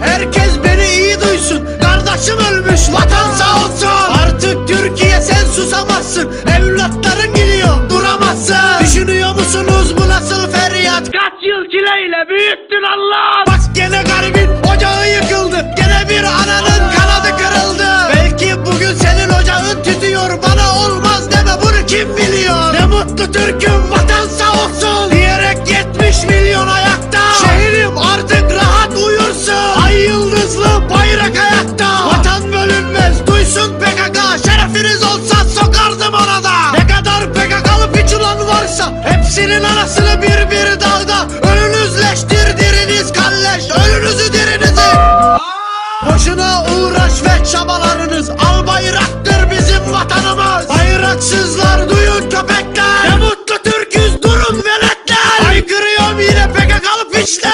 Herkes beni iyi duysun. Kardeşim ölmüş vatan sağ olsun. Artık Türkiye sen susamazsın. Evlatların gidiyor duramazsın. Düşünüyor musunuz bu nasıl feryat? Kaç yıl çileyle büyüttün Allah Bak gene garibin ocağı yıkıldı. Gene bir ananın kanadı kırıldı. Belki bugün senin ocağın tütüyor. Bana olmaz deme bunu kim biliyor? Ne mutlu Türk'üm vatan bölünmez duysun PKK Şerefiniz olsa sokardım ona da. Ne kadar PKK'lı piçulan varsa Hepsinin anasını bir bir dağda Ölünüzleştir diriniz kalleş Ölünüzü dirinizi Boşuna uğraş ve çabalarınız Al bayraktır bizim vatanımız. Bayraksızlar duyun köpekler. Ne mutlu Türk'üz durun veletler. Aykırıyorum yine PKK'lı piçler